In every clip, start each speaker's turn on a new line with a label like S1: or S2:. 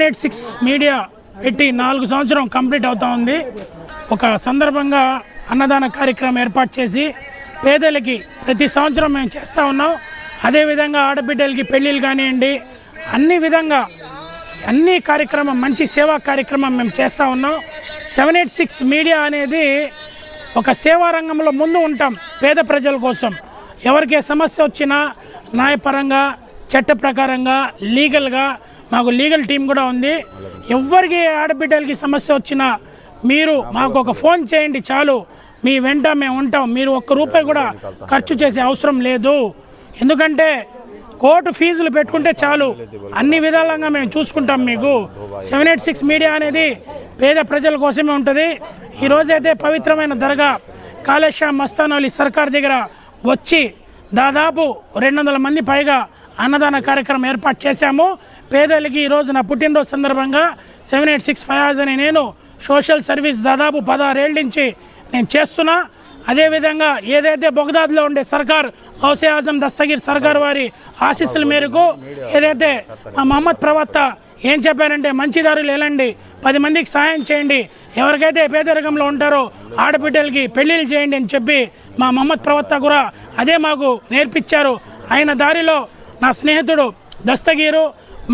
S1: Seven eight six media పెట్టి నాలుగు సంవత్సరం కంప్లీట్ అవుతా ఉంది. ఒక సందర్భంగా అన్నదాన కార్యక్రమం ఏర్పాటు చేసి పేదలకి ప్రతి సంవత్సరం మేము చేస్తూ ఉన్నాం. అదేవిధంగా ఆడబిడ్డలకి పెళ్ళిళ్ళు కానివ్వండి అన్ని విధంగా అన్ని కార్యక్రమం మంచి సేవా కార్యక్రమం మేము చేస్తూ ఉన్నాం. సెవెన్ ఎయిట్ సిక్స్ మీడియా అనేది ఒక సేవా రంగంలో ముందు ఉంటాం పేద ప్రజల కోసం. ఎవరికి సమస్య వచ్చినా న్యాయపరంగా చట్ట ప్రకారంగా లీగల్గా మాకు లీగల్ టీం కూడా ఉంది. ఎవరికి ఆడబిడ్డలకి సమస్య వచ్చినా మీరు మాకు ఒక ఫోన్ చేయండి చాలు. మీ వెంట మేము ఉంటాం. మీరు ఒక్క రూపాయి కూడా ఖర్చు చేసే అవసరం లేదు. ఎందుకంటే కోర్టు ఫీజులు పెట్టుకుంటే చాలు. అన్ని విధాలుగా మేము చూసుకుంటాం మీకు. సెవెన్ ఎయిట్ సిక్స్ మీడియా అనేది పేద ప్రజల కోసమే ఉంటుంది. ఈరోజైతే పవిత్రమైన దర్గా కాళేశ్వరం మస్తాన్ అలీ సర్కార్ దగ్గర వచ్చి దాదాపు రెండు వందల మంది పైగా అన్నదాన కార్యక్రమం ఏర్పాటు చేశాము. పేదలకి ఈరోజు నా పుట్టినరోజు సందర్భంగా సెవెన్ ఎయిట్ సిక్స్ ఫైవ్ అని నేను సోషల్ సర్వీస్ దాదాపు పదహారేళ్ళ నుంచి నేను చేస్తున్నా. అదేవిధంగా ఏదైతే బొగదాద్లో ఉండే సర్కార్ హౌసే ఆజం దస్తగిర్ సర్కార్ వారి ఆశీస్సుల మేరకు ఏదైతే మా మహమ్మద్ ప్రవక్త ఏం చెప్పారంటే మంచి దారులు వెళ్ళండి పది మందికి సాయం చేయండి. ఎవరికైతే పేదరికంలో ఉంటారో ఆడబిడ్డలకి పెళ్ళిళ్ళు చేయండి అని చెప్పి మా మహమ్మద్ ప్రవక్త కూడా అదే మాకు నేర్పించారు. ఆయన దారిలో నా స్నేహితుడు దస్తగీరు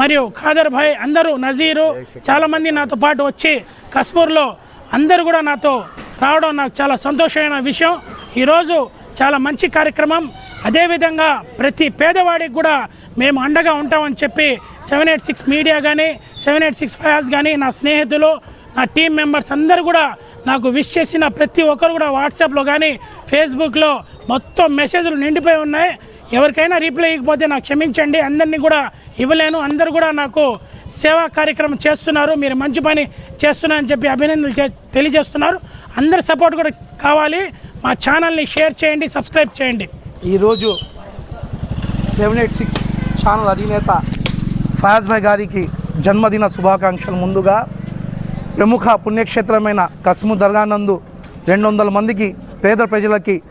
S1: మరియు ఖాదర్ భాయ్ అందరూ నజీరు చాలామంది నాతో పాటు వచ్చి కస్పూర్లో అందరూ కూడా నాతో రావడం నాకు చాలా సంతోషమైన విషయం. ఈరోజు చాలా మంచి కార్యక్రమం. అదేవిధంగా ప్రతి పేదవాడికి కూడా మేము అండగా ఉంటామని చెప్పి సెవెన్ ఎయిట్ సిక్స్ మీడియా కానీ సెవెన్ ఎయిట్ సిక్స్ ఫైవ్స్ కానీ నా స్నేహితులు నా టీం మెంబర్స్ అందరూ కూడా నాకు విష్ చేసిన ప్రతి ఒక్కరు కూడా వాట్సాప్లో కానీ ఫేస్బుక్లో మొత్తం మెసేజ్లు నిండిపోయి ఉన్నాయి. ఎవరికైనా రీప్లై ఇవ్వకపోతే నాకు క్షమించండి. అందరినీ కూడా ఇవ్వలేను. అందరు కూడా నాకు సేవా కార్యక్రమం చేస్తున్నారు. మీరు మంచి పని చేస్తున్నారని చెప్పి అభినందనలు చే- తెలియజేస్తున్నారు. అందరి సపోర్ట్ కూడా కావాలి. మా ఛానల్ని షేర్ చేయండి సబ్స్క్రైబ్ చేయండి.
S2: ఈరోజు సెవెన్ ఎయిట్ సిక్స్ ఛానల్ అధినేత ఫయాజ్ భాయ్ గారికి జన్మదిన శుభాకాంక్షలు. ముందుగా ప్రముఖ పుణ్యక్షేత్రమైన కస్ము దర్గా నందు రెండు వందల మందికి పేద ప్రజలకి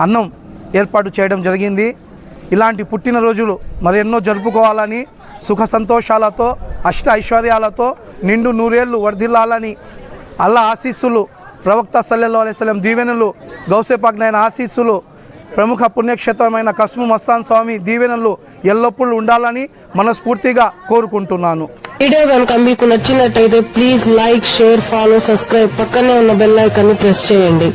S2: అన్నం ఏర్పాటు చేయడం జరిగింది. ఇలాంటి పుట్టినరోజులు మరెన్నో జరుపుకోవాలని సుఖ సంతోషాలతో అష్ట ఐశ్వర్యాలతో నిండు నూరేళ్ళు వర్ధిల్లాలని అల్లా ఆశీస్సులు ప్రవక్త సల్లెల్లా అలైస్లం దీవెనలు గౌసేపాగ్నైన ఆశీస్సులు ప్రముఖ పుణ్యక్షేత్రమైన కస్ము మస్తాన్ స్వామి దీవెనలు ఎల్లప్పుడూ ఉండాలని మనస్ఫూర్తిగా కోరుకుంటున్నాను.
S3: వీడియో కనుక మీకు నచ్చినట్టయితే please like share follow subscribe పక్కనే ఉన్న బెల్ ఐకాన్ని ప్రెస్ చేయండి.